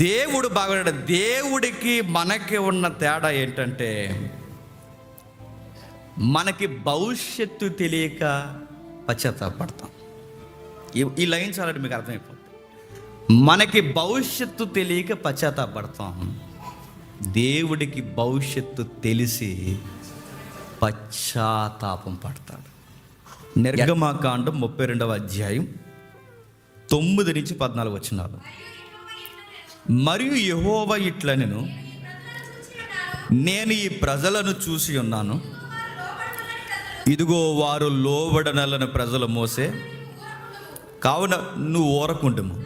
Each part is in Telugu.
దేవుడు బాగా దేవుడికి మనకి ఉన్న తేడా ఏంటంటే మనకి భవిష్యత్తు తెలియక పశ్చాత్తాపడతాం ఈ ఈ లైన్స్ అలాంటి మీకు అర్థమైపోతుంది మనకి భవిష్యత్తు తెలియక పశ్చాత్తాపడతాం దేవుడికి భవిష్యత్తు తెలిసి పశ్చాత్తాపం పడతాడు. నిర్గమాకాండం ముప్పై రెండవ అధ్యాయం తొమ్మిది నుంచి పద్నాలుగు వచ్చినారు మరియు యహోవ ఇట్లనెను నేను ఈ ప్రజలను చూసి ఉన్నాను. ఇదిగో వారు లోబడనలను ప్రజలు మోసే. కావున నువ్వు ఊరకుంటుము.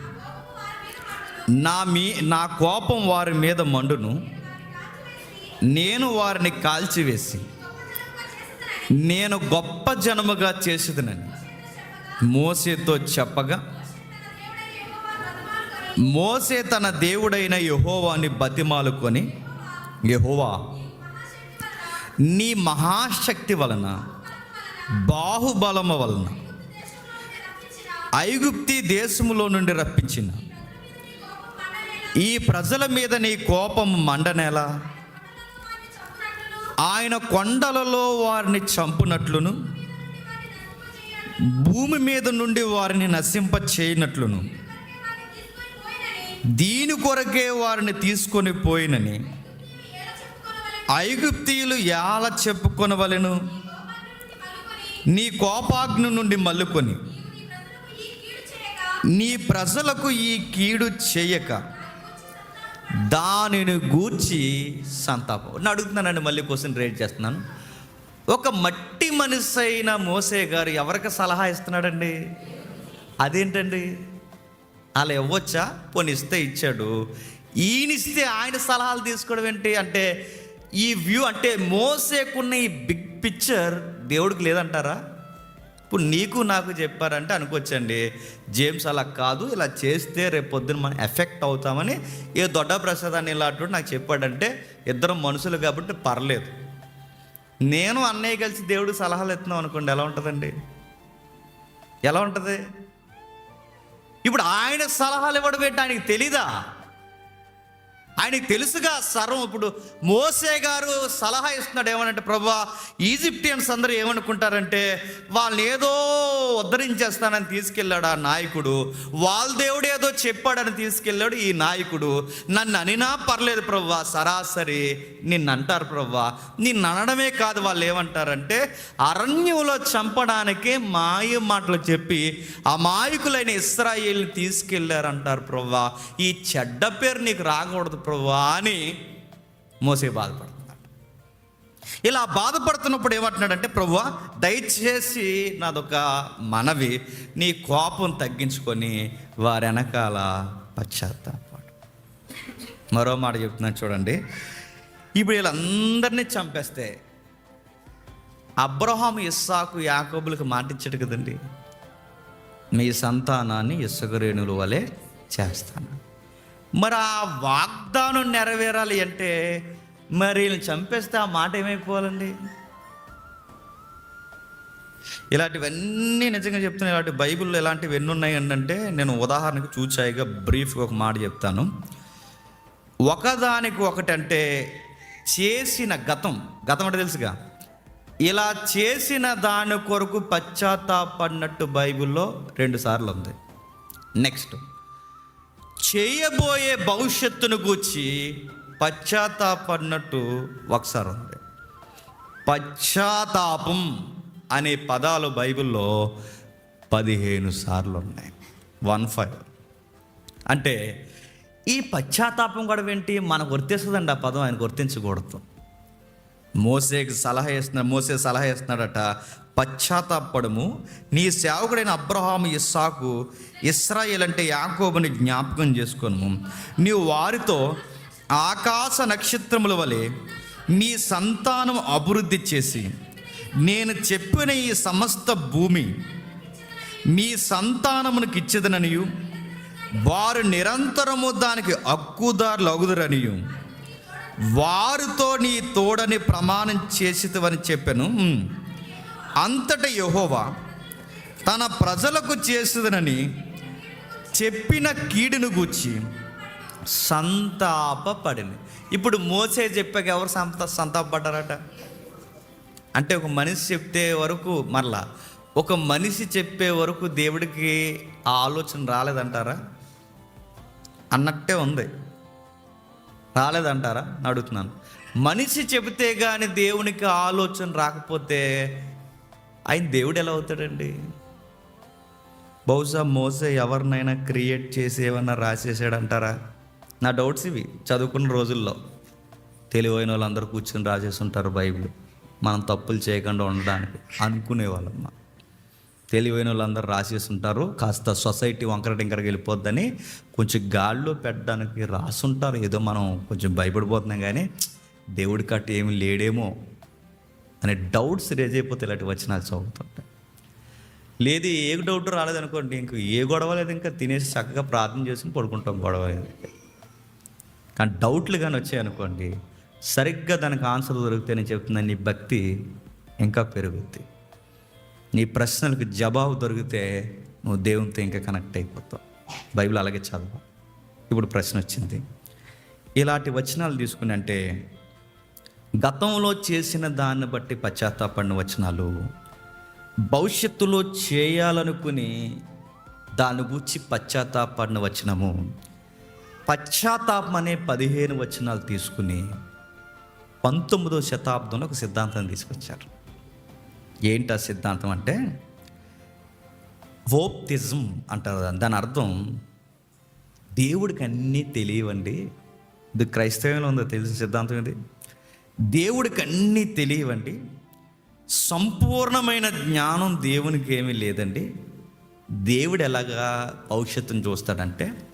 నా మీ నా కోపం వారి మీద మండును. నేను వారిని కాల్చివేసి నేను గొప్ప జనముగా చేసేదనని మోసేతో చెప్పగా మోసే తన దేవుడైన యహోవాని బతిమాలుకొని యహోవా నీ మహాశక్తి వలన బాహుబలము వలన ఐగుప్తి దేశములో నుండి రప్పించిన ఈ ప్రజల మీద నీ కోపం మండనేల? ఆయన కొండలలో వారిని చంపునట్లును భూమి మీద నుండి వారిని నశింప చేయనట్లును దీని కొరకే వారిని తీసుకొని పోయినని ఐగుప్తీయులు ఎలా చెప్పుకొనవలను? నీ కోపాగ్ని నుండి మల్లుకొని నీ ప్రజలకు ఈ కీడు చేయక. దానిని గూర్చి సంతాపం. నేను అడుగుతున్నానండి మళ్ళీ క్వశ్చన్ రేట్ చేస్తున్నాను. ఒక మట్టి మనిషి అయిన మోసే గారు ఎవరికి సలహా ఇస్తున్నాడండి? అదేంటండి? అలా ఇవ్వచ్చా? పోనీ ఇస్తే ఇచ్చాడు. ఈయనిస్తే ఆయన సలహాలు తీసుకోవడం ఏంటి అంటే ఈ వ్యూ అంటే మోసేకున్న ఈ బిగ్ పిక్చర్ దేవుడికి లేదంటారా? ఇప్పుడు నీకు నాకు చెప్పారంటే అనుకోవచ్చండి. జేమ్స్ అలా కాదు ఇలా చేస్తే రేపు పొద్దున మనం ఎఫెక్ట్ అవుతామని ఏ దొడ్డ ప్రసాదాన్ని ఇలాంటి నాకు చెప్పాడంటే ఇద్దరం మనుషులు కాబట్టి పర్లేదు. నేను అన్నయ్య కలిసి దేవుడికి సలహాలు ఇస్తున్నాం అనుకోండి ఎలా ఉంటుందండి? ఎలా ఉంటుంది? ఇప్పుడు ఆయన సలహాలు ఇవ్వడం ఏంటి ఆయనకి తెలీదా? ఆయనకి తెలుసుగా సర్వం. ఇప్పుడు మోసే గారు సలహా ఇస్తున్నాడు ఏమనంటే ప్రభా ఈజిప్టియన్స్ అందరూ ఏమనుకుంటారంటే వాళ్ళని ఏదో ఉద్ధరించేస్తానని తీసుకెళ్ళాడు ఆ నాయకుడు. వాళ్ళ దేవుడు ఏదో చెప్పాడని తీసుకెళ్ళాడు ఈ నాయకుడు. నన్ను అనినా పర్లేదు ప్రవ్వా సరాసరి నిన్ను అంటారు ప్రవ్వా నిన్ను అనడమే కాదు వాళ్ళు ఏమంటారంటే అరణ్యంలో చంపడానికి మాయ మాటలు చెప్పి అమాయకులైన ఇస్రాయిల్ని తీసుకెళ్ళారంటారు ప్రవ్వా ఈ చెడ్డ పేరు నీకు రాకూడదు ప్రభువా అని మోసే బాధపడుతున్నాడు. ఇలా బాధపడుతున్నప్పుడు ఏమంటున్నాడంటే ప్రభు దయచేసి నాదొక మనవి నీ కోపం తగ్గించుకొని వారి వెనకాల పశ్చాత్తాపడు మరో మాట చెప్తున్నాను చూడండి. ఇప్పుడు వీళ్ళందరినీ చంపేస్తే అబ్రహాం ఇస్సాకు యాకోబులకు మాటిచ్చాడు కదండి. మీ సంతానాన్ని ఇసుకరేణుల వలె చేస్తాను. మరి ఆ వాగ్దానం నెరవేరాలి అంటే మరి వీళ్ళని చంపేస్తే ఆ మాట ఏమైపోవాలండి? ఇలాంటివన్నీ నిజంగా చెప్తున్నా ఇలాంటి బైబిల్లో ఇలాంటివి ఎన్ని ఉన్నాయి అంటే నేను ఉదాహరణకు చూచాయిగా బ్రీఫ్గా ఒక మాట చెప్తాను. ఒకదానికి ఒకటంటే చేసిన గతం గతం అంటే తెలుసుగా. ఇలా చేసిన దాని కొరకు పశ్చాత్తాపడినట్టు బైబిల్లో రెండు సార్లు ఉంది. నెక్స్ట్. చేయబోయే భవిష్యత్తును గూర్చి పశ్చాత్తాపడినట్టు ఒకసారి ఉంది. పశ్చాత్తాపం అనే పదాలు బైబిల్లో పదిహేను సార్లు ఉన్నాయి వన్ ఫైవ్. అంటే ఈ పశ్చాత్తాపం కూడా ఏంటి? మనకు వర్తిస్తుందండి ఆ పదం ఆయన గుర్తించకూడదు. మోసేకి సలహా ఇస్తున్నాడు మోసే సలహా ఇస్తున్నాడట పశ్చాత్తాపడము నీ సేవకుడైన అబ్రహాము ఇస్సాకు ఇస్రాయేల్ అంటే యాకోబుని జ్ఞాపకం చేసుకోను. నీవు వారితో ఆకాశ నక్షత్రముల వలె నీ సంతానం అభివృద్ధి చేసి నేను చెప్పిన ఈ సమస్త భూమి మీ సంతానమునకు ఇచ్చేదననియు. వారు నిరంతరము దానికి హక్కుదారులు అగుదురనియు వారితో నీ తోడని ప్రమాణం చేసివని చెప్పాను. అంతట యహోవా తన ప్రజలకు చేసేదనని చెప్పిన కీడును గూర్చి సంతాపపడింది ఇప్పుడు మోసే చెప్పాక ఎవరు సంత సంతాపడ్డారట అంటే ఒక మనిషి చెప్తే వరకు మరలా ఒక మనిషి చెప్పే వరకు దేవుడికి ఆ ఆలోచన రాలేదంటారా? అన్నట్టే ఉంది. రాలేదంటారా? అడుగుతున్నాను. మనిషి చెబితే కానీ దేవునికి ఆలోచన రాకపోతే ఆయన దేవుడు ఎలా అవుతాడండి? బహుశా మోస ఎవరినైనా క్రియేట్ చేసి ఏమన్నా రాసేసాడంటారా? నా డౌట్స్ ఇవి. చదువుకున్న రోజుల్లో తెలివైన వాళ్ళందరూ కూర్చొని రాసేస్తుంటారు బైబిల్. మనం తప్పులు చేయకుండా ఉండడానికి అనుకునేవాళ్ళమ్మా తెలివైన వాళ్ళందరూ రాసేసుంటారు. కాస్త సొసైటీ వంకర టింకరకి వెళ్ళిపోద్దని కొంచెం గాల్లో పెట్టడానికి రాసుంటారు. ఏదో మనం కొంచెం భయపడిపోతున్నాం కానీ దేవుడి కట్ట ఏమి లేడేమో అనే డౌట్స్ రేజ్ అయిపోతే ఇలాంటి వచ్చి నాకు చదువుతుంటాయి లేదు ఏ డౌట్ రాలేదనుకోండి ఇంక ఏ గొడవ లేదు ఇంకా తినేసి చక్కగా ప్రార్థన చేసుకుని పడుకుంటాం గొడవ కానీ డౌట్లు కానీ వచ్చాయనుకోండి సరిగ్గా దానికి ఆన్సర్ దొరికితే నేను చెప్తున్నాను నీ భక్తి ఇంకా పెరుగుద్ది. నీ ప్రశ్నలకు జవాబు దొరికితే నువ్వు దేవునితో ఇంకా కనెక్ట్ అయిపోతావు. బైబిల్ అలాగే చదవ ఇప్పుడు ప్రశ్న వచ్చింది. ఇలాంటి వచనాలు తీసుకుని అంటే గతంలో చేసిన దాన్ని బట్టి పశ్చాత్తాపడిన వచనాలు భవిష్యత్తులో చేయాలనుకుని దాని గురించి పశ్చాత్తాపడిన వచనము పశ్చాత్తాపం అనే పదిహేను వచనాలు తీసుకుని పంతొమ్మిదో శతాబ్దంలో ఒక సిద్ధాంతం తీసుకొచ్చారు. ఏంటి ఆ సిద్ధాంతం అంటే? ఓప్తిజం అంటారు దాని అర్థం దేవుడికి అన్నీ తెలియవండి. ఇది క్రైస్తవంలో ఉందో తెలిసిన సిద్ధాంతం ఇది. దేవుడికి అన్నీ తెలియవండి. సంపూర్ణమైన జ్ఞానం దేవునికి ఏమీ లేదండి. దేవుడు ఎలాగా భవిష్యత్తును చూస్తాడంటే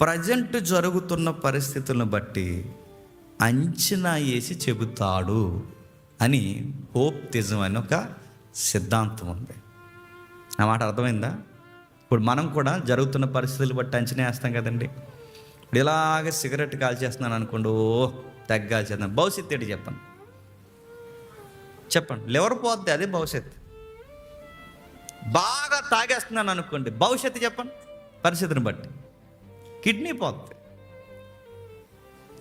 ప్రజెంట్ జరుగుతున్న పరిస్థితులను బట్టి అంచనా వేసి చెబుతాడు. అని హోప్తిజం అని ఒక సిద్ధాంతం ఉంది. ఆ మాట అర్థమైందా? ఇప్పుడు మనం కూడా జరుగుతున్న పరిస్థితులు బట్టి అంచనా వేస్తాం కదండి. ఇప్పుడు ఇలాగ సిగరెట్ కాల్చేస్తున్నాను అనుకోండి ఓ తగ్గాల్చేద్దాం భవిష్యత్తు ఏంటి చెప్పండి? చెప్పండి. లివర్ పోద్ది అదే భవిష్యత్ బాగా తాగేస్తున్నాను అనుకోండి భవిష్యత్తు చెప్పండి పరిస్థితిని బట్టి. కిడ్నీ పోద్ది.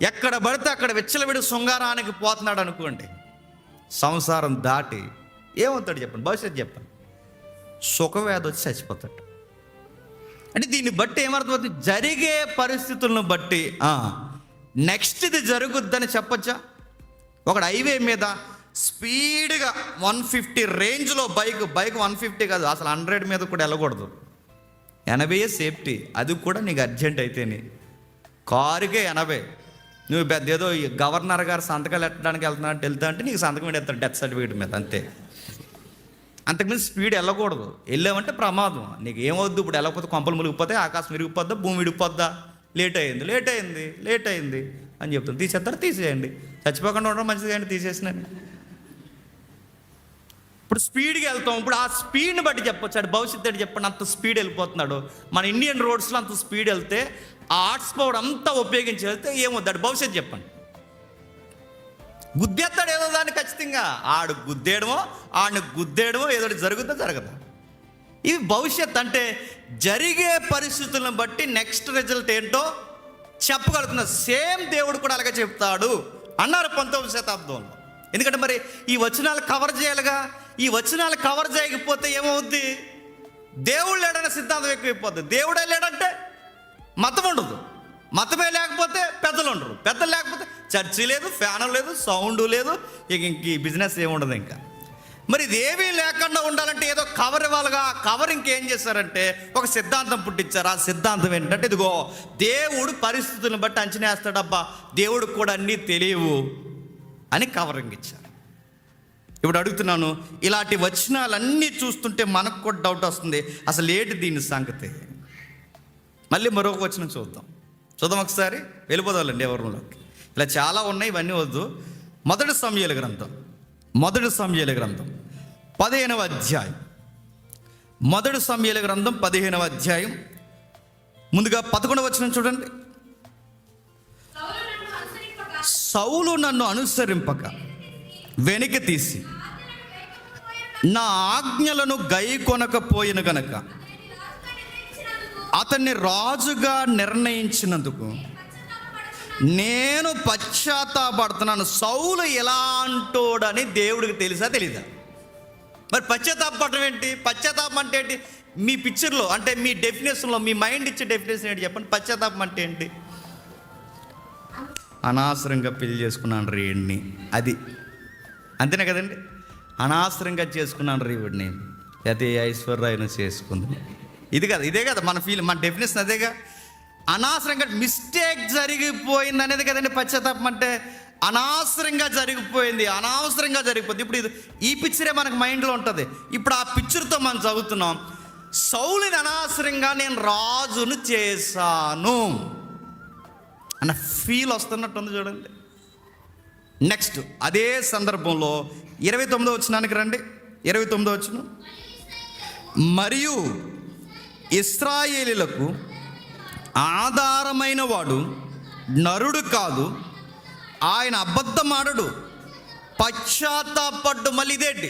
ఎక్కడ పడితే అక్కడ విచ్చలవిడి శృంగారానికి పోతున్నాడు అనుకోండి సంసారం దాటి ఏమవుతాడు చెప్పండి? భవిష్యత్తు చెప్పండి. సుఖవ్యాధి వచ్చి చచ్చిపోతాడు. అంటే దీన్ని బట్టి ఏమర్థమవుతుంది? జరిగే పరిస్థితులను బట్టి నెక్స్ట్ ఇది జరుగుద్దని చెప్పొచ్చా? ఒకడు హైవే మీద స్పీడ్గా వన్ ఫిఫ్టీ రేంజ్లో బైక్ బైక్ వన్ ఫిఫ్టీ కాదు అసలు హండ్రెడ్ మీద కూడా వెళ్ళకూడదు. ఎనభై సేఫ్టీ అది కూడా నీకు అర్జెంట్ అయితేనే. కారుకే ఎనభై. నువ్వు పెద్ద ఏదో ఈ గవర్నర్ గారు సంతకాలు ఎట్టడానికి వెళ్తున్నా అంటే వెళ్తా అంటే నీకు సంతకం మీద డెత్ సర్టిఫికేట్ మీద అంతే. అంతకుమించి స్పీడ్ వెళ్ళకూడదు. వెళ్ళామంటే ప్రమాదం. నీకు ఏమవుద్దు ఇప్పుడు వెళ్ళకపోతే కొంపలు మునిగిపోతే ఆకాశం విరిగిపోద్దా భూమి విడిగిపోద్దా లేట్ అయింది లేట్ అయింది లేట్ అయింది అని చెప్తుంది. తీసేస్తారు తీసేయండి. చచ్చిపోకుండా ఉండడం మంచిది కానీ తీసేసినాను ఇప్పుడు స్పీడ్గా వెళ్తాం. ఇప్పుడు ఆ స్పీడ్ని బట్టి చెప్పొచ్చు. అటు భవిష్యత్తు ఏంటి చెప్పండి? అంత స్పీడ్ వెళ్ళిపోతున్నాడు. మన ఇండియన్ రోడ్స్లో అంత స్పీడ్ వెళ్తే ఆ ఆర్ట్స్ పవర్ అంతా ఉపయోగించి వెళ్తే దాడు భవిష్యత్తు చెప్పండి. గుద్దేస్తాడు ఏదో దాన్ని ఖచ్చితంగా. ఆడు గుద్దేయడమో ఆడిని గుద్దేయడమో ఏదో జరుగుతుందో జరగదు? ఇవి భవిష్యత్ అంటే జరిగే పరిస్థితులను బట్టి నెక్స్ట్ రిజల్ట్ ఏంటో చెప్పగలుగుతున్న సేమ్ దేవుడు కూడా అలాగే చెప్తాడు అన్నారు పంతొమ్మిది శతాబ్దంలో. ఎందుకంటే మరి ఈ వచనాలు కవర్ చేయాలిగా? ఈ వచనాలు కవర్ చేయకపోతే ఏమవుద్ది? దేవుడు లేడన్న సిద్ధాంతం ఎక్కువైపోద్ది. దేవుడే లేడంటే మతం ఉండదు. మతమే లేకపోతే పెద్దలు ఉండరు. పెద్దలు లేకపోతే చర్చి లేదు ఫ్యాన్ లేదు సౌండ్ లేదు ఇక ఇంక ఈ బిజినెస్ ఏముండదు ఇంకా. మరి ఇదేమీ లేకుండా ఉండాలంటే ఏదో కవర్ ఇవ్వాలిగా. కవర్ ఇంకేం చేశారంటే ఒక సిద్ధాంతం పుట్టించారు. ఆ సిద్ధాంతం ఏంటంటే ఇదిగో దేవుడు పరిస్థితులను బట్టి అంచనా వేస్తాడబ్బా. దేవుడికి కూడా అన్నీ తెలియవు అని కవరింగ్ ఇచ్చారు. ఇప్పుడు అడుగుతున్నాను ఇలాంటి వచనాలన్నీ చూస్తుంటే మనకు కూడా డౌట్ వస్తుంది. అసలు ఏంటి దీని సంగతి? మళ్ళీ మరొక వచనం చూద్దాం. చూద్దాం ఒకసారి. వెళ్ళిపోదాలండి ఎవరిలోకి ఇలా చాలా ఉన్నాయి ఇవన్నీ వద్దు. మొదటి సమయాల గ్రంథం. మొదటి సమయాల గ్రంథం. పదిహేనవ అధ్యాయం. మొదటి సమయాల గ్రంథం పదిహేనవ అధ్యాయం. ముందుగా పదకొండవ వచనం చూడండి. సౌలు నన్ను అనుసరింపక సౌలు నన్ను అనుసరింపక వెనక్కి తీసి నా ఆజ్ఞలను గై కొనకపోయిన గనక అతన్ని రాజుగా నిర్ణయించినందుకు నేను పశ్చాత్తాపడుతున్నాను. సౌలు ఎలాంటోడని దేవుడికి తెలుసా తెలీదా? మరి పశ్చాత్తాపడటం ఏంటి? పశ్చాత్తాపం అంటే ఏంటి? మీ పిక్చర్లో అంటే మీ డెఫినేషన్లో మీ మైండ్ ఇచ్చే డెఫినేషన్ ఏంటి చెప్పండి? పశ్చాత్తాపం అంటే ఏంటి? అనవసరంగా పెళ్ళి చేసుకున్నాను రీడిని అది. అంతేనే కదండి? అనవసరంగా చేసుకున్నాను రీవుడిని అయితే ఐశ్వర్యను చేసుకుంది. ఇది కదా ఇదే కదా మన ఫీల్ మన డెఫినేషన్ అదేగా. అనవసరంగా మిస్టేక్ జరిగిపోయింది అనేది కదండి పశ్చాత్తాపం అంటే అనవసరంగా జరిగిపోయింది అనవసరంగా జరిగిపోయింది. ఇప్పుడు ఇది ఈ పిక్చరే మనకు మైండ్లో ఉంటుంది. ఇప్పుడు ఆ పిక్చర్తో మనం చదువుతున్నాం సౌలిని అనవసరంగా నేను రాజును చేశాను. అన్న ఫీల్ వస్తున్నట్టుంది చూడండి. నెక్స్ట్ అదే సందర్భంలో ఇరవై తొమ్మిదో వచ్చినానికి రండి. ఇరవై తొమ్మిదో వచ్చిన మరియు ఇస్రాయేలీలకు ఆధారమైన వాడు నరుడు కాదు. ఆయన అబద్ధమాడడు. పశ్చాత్తాపడ్డు మళ్ళీ ఇదేంటి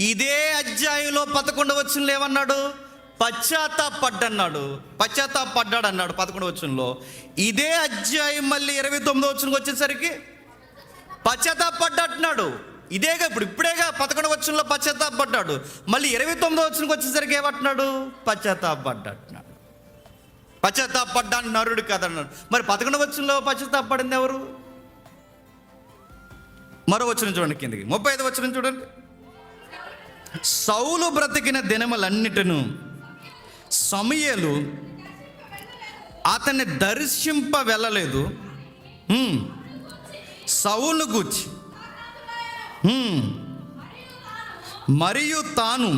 ఇదే అధ్యాయంలో పదకొండు వచ్చిన ఏమన్నాడు? పశ్చాత్తాపడ్డన్నాడు పశ్చాత్తాపడ్డాడు అన్నాడు పదకొండు వచ్చంలో ఇదే అధ్యాయం మళ్ళీ ఇరవై తొమ్మిదో వచ్చినకి వచ్చేసరికి పశ్చాత్తాపడ్డట్టున్నాడు ఇదేగా ఇప్పుడు ఇప్పుడేగా పదకొండు వచ్చంలో పశ్చాత్తాపడ్డాడు. మళ్ళీ ఇరవై తొమ్మిదో వచ్చినకి వచ్చేసరికి ఏమంటున్నాడు? పశ్చాత్తాపడ్డాడు. పశ్చాత్తాపడ్డాను నరుడు కదన్నాడు మరి పదకొండు వచ్చంలో పశ్చాత్తాపడింది ఎవరు? మరో వచ్చిన చూడండి కిందకి. ముప్పై ఐదు వచ్చిన చూడండి. సౌలు బ్రతికిన దినములన్నిటిను సమయలు అతన్ని దర్శింప వెళ్ళలేదు సౌలు గూర్చి మరియు తాను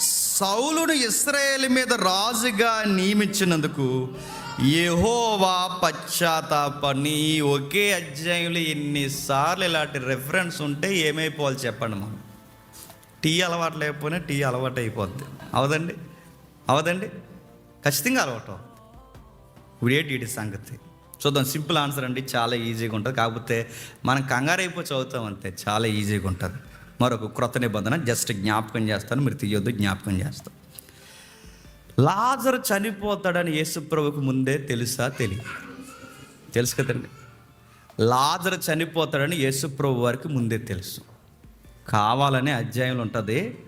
సౌలును ఇస్రాయేల్ మీద రాజుగా నియమించినందుకు యహోవా పశ్చాత్తాపని ఒకే అధ్యాయంలో ఎన్నిసార్లు ఇలాంటి రెఫరెన్స్ ఉంటే ఏమైపోవాలి చెప్పండి మనం? టీ అలవాటు లేకపోయినా టీ అలవాటు అయిపోద్ది. అవదండి? అవదండి? ఖచ్చితంగా అలవాటు అవుద్ది. ఇప్పుడు ఏంటి సంగతి? చూద్దాం. సింపుల్ ఆన్సర్ అండి చాలా ఈజీగా ఉంటుంది. కాకపోతే మనం కంగారు అయిపోయి చదువుతాం అంతే చాలా ఈజీగా ఉంటుంది. మరొక క్రొత్త నిబంధన జస్ట్ జ్ఞాపకం చేస్తాను మీరు తీయొద్దు జ్ఞాపకం చేస్తాం. లాజరు చనిపోతాడని యేసుప్రభుకు ముందే తెలుసా? తెలియదు తెలుసు కదండి. లాజరు చనిపోతాడని యేసుప్రభు వారికి ముందే తెలుసు. కావాలనే అధ్యాయంలో ఉంటుంది.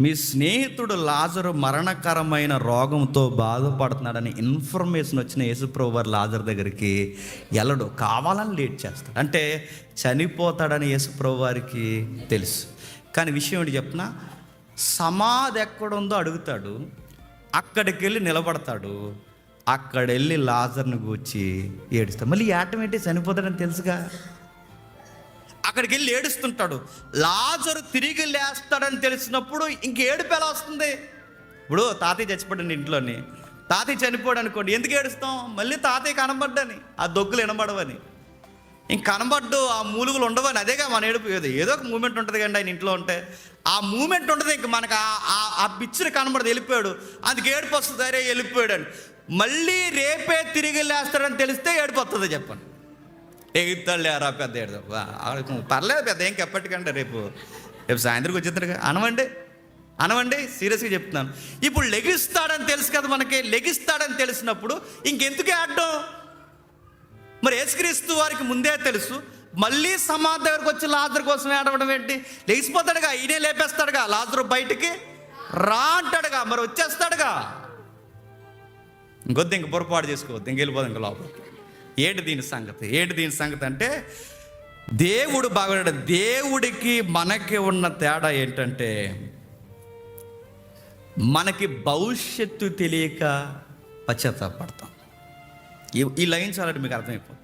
మీ స్నేహితుడు లాజరు మరణకరమైన రోగంతో బాధపడుతున్నాడని ఇన్ఫర్మేషన్ వచ్చిన యేసుప్రభు వారు లాజర్ దగ్గరికి వెళ్ళడు కావాలని లేట్ చేస్తాడు. అంటే చనిపోతాడని యేసుప్రభు వారికి తెలుసు. కానీ విషయం ఏంటి చెప్పిన సమాధి ఎక్కడుందో అడుగుతాడు. అక్కడికి వెళ్ళి నిలబడతాడు. అక్కడ వెళ్ళి లాజర్ని కూర్చి ఏడుస్తాడు. మళ్ళీ ఆటోమేటిక్ చనిపోతాడని తెలుసుగా? అక్కడికి వెళ్ళి ఏడుస్తుంటాడు. లాజరు తిరిగి లేస్తాడని తెలిసినప్పుడు ఇంక ఏడుపు ఎలా వస్తుంది? ఇప్పుడు తాతయ్య చచ్చిపోయాడు ఇంట్లోని. తాతయ్య చనిపోయాడు అనుకోండి ఎందుకు ఏడుస్తాం? మళ్ళీ తాతయ్య కనబడ్డని ఆ దొగ్గులు వినబడవని. ఇంక కనబడ్డు ఆ మూలుగులు ఉండవని అదేగా మన ఏడుపు. ఏదో ఏదో ఒక మూమెంట్ ఉంటుంది కండి ఆయన ఇంట్లో ఉంటే. ఆ మూమెంట్ ఉంటుంది ఇంక మనకు ఆ- ఆ- ఆ పిక్చర్ కనబడదు వెళ్ళిపోయాడు. అందుకు ఏడుపు వస్తుంది అరే వెళ్ళిపోయాడు అని. మళ్ళీ రేపే తిరిగి లేస్తాడని తెలిస్తే ఏడుపు వస్తుంది చెప్పండి. ఎగుతాడు లేరా పెద్ద ఏడు పర్లేదు పెద్ద ఏం కెప్పటికంటే రేపు రేపు సాయంత్రం వచ్చేద్దరు అనవండి అనవండి సీరియస్గా చెప్తున్నాను. ఇప్పుడు లెగిస్తాడని తెలుసు కదా మనకి లెగిస్తాడని తెలిసినప్పుడు ఇంకెందుకే ఆడడం? మరి యేసుక్రీస్తు వారికి ముందే తెలుసు మళ్ళీ సమాధి దగ్గరకు వచ్చి లాజర్ కోసం ఏడవడం ఏంటి? లేచిపోతాడుగా ఈయనే లేపేస్తాడుగా లాజరు బయటికి రా అంటాడుగా మరి వచ్చేస్తాడుగా. ఇంకొద్ది ఇంక పొరపాటు చేసుకోవద్దు ఇంక వెళ్ళిపోదు ఇంక లోపలికి. ఏంటి దీని సంగతి? ఏంటి దీని సంగతి అంటే దేవుడు బాగా దేవుడికి మనకి ఉన్న తేడా ఏంటంటే మనకి భవిష్యత్తు తెలియక పశ్చాత్తాపడతాం ఈ ఈ లైన్స్ అలాంటి మీకు అర్థమైపోతుంది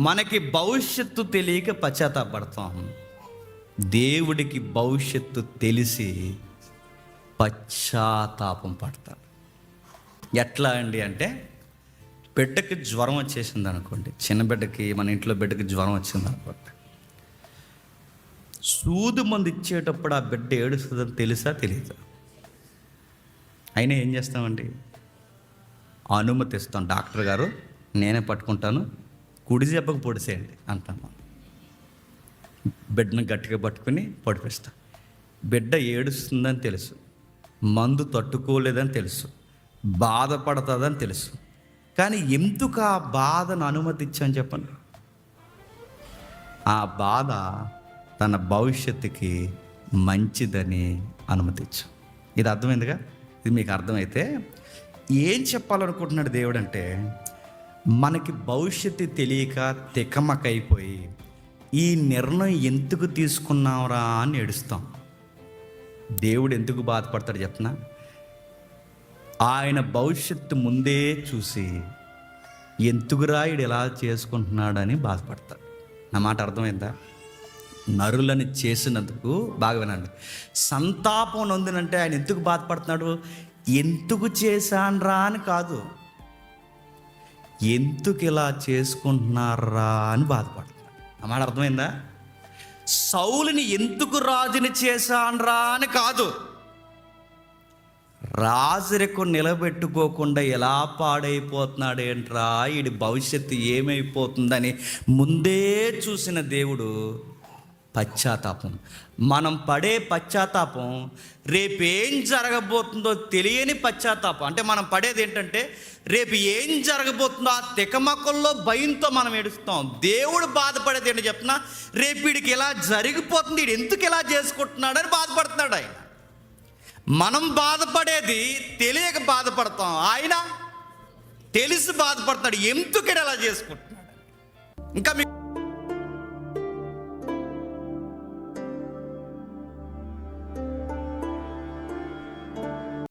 మనకి భవిష్యత్తు తెలియక పశ్చాత్తాపడతాం దేవుడికి భవిష్యత్తు తెలిసి పశ్చాత్తాపం పడతాడు ఎట్లా అండి అంటే బిడ్డకి జ్వరం వచ్చేసింది అనుకోండి చిన్న బిడ్డకి మన ఇంట్లో బిడ్డకి జ్వరం వచ్చింది అనుకోండి. సూది మంది ఇచ్చేటప్పుడు ఆ బిడ్డ ఏడుస్తుందని తెలుసా తెలియదు అయినా ఏం చేస్తామండి? అనుమతిస్తాం డాక్టర్ గారు నేనే పట్టుకుంటాను కుడి దెబ్బకు పొడిసేయండి అంటాను బిడ్డను గట్టిగా పట్టుకుని పొడిపిస్తాం. బిడ్డ ఏడుస్తుందని తెలుసు మందు తట్టుకోలేదని తెలుసు బాధపడుతుందని తెలుసు. కానీ ఎందుకు ఆ బాధను అనుమతించాను చెప్పండి. ఆ బాధ తన భవిష్యత్తుకి మంచిదని అనుమతించు. ఇది అర్థమైందిగా? ఇది మీకు అర్థమైతే ఏం చెప్పాలనుకుంటున్నాడు దేవుడు అంటే మనకి భవిష్యత్తు తెలియక తికమకైపోయి ఈ నిర్ణయం ఎందుకు తీసుకున్నావురా అని ఏడుస్తాం. దేవుడు ఎందుకు బాధపడతాడు చెప్తున్నా ఆయన భవిష్యత్తు ముందే చూసి ఎందుకురా ఈడు ఎలా చేసుకుంటున్నాడని బాధపడతాడు. నా మాట అర్థమైందా? నరులని చేసినందుకు బాగా వినండి. సంతాపం నొందినంటే ఆయన ఎందుకు బాధపడుతున్నాడు? ఎందుకు చేశాన్రా అని కాదు. ఎందుకు ఇలా చేసుకుంటున్నారా అని బాధపడుతున్నాడు. నా మాట అర్థమైందా? సౌలుని ఎందుకు రాజుని చేశాన్రా అని కాదు. రాజరికం నిలబెట్టుకోకుండా ఎలా పాడైపోతున్నాడు ఏంట్రా? వీడి భవిష్యత్తు ఏమైపోతుందని ముందే చూసిన దేవుడు పశ్చాత్తాపం. మనం పడే పశ్చాత్తాపం రేపేం జరగబోతుందో తెలియని పశ్చాత్తాపం. అంటే మనం పడేది ఏంటంటే రేపు ఏం జరగబోతుందో ఆ తికమక్కల్లో భయంతో మనం ఏడుస్తాం. దేవుడు బాధపడేది ఏంటి చెప్తున్నా రేపు వీడికి ఇలా జరిగిపోతుంది వీడు ఎందుకు ఇలా చేసుకుంటున్నాడని బాధపడుతున్నాడు ఆయన. మనం బాధపడేది తెలియక బాధపడతాం. ఆయన తెలిసి బాధపడతాడు. ఎందుకు ఇలా చేసుకుంటున్నాడు? ఇంకా మీకు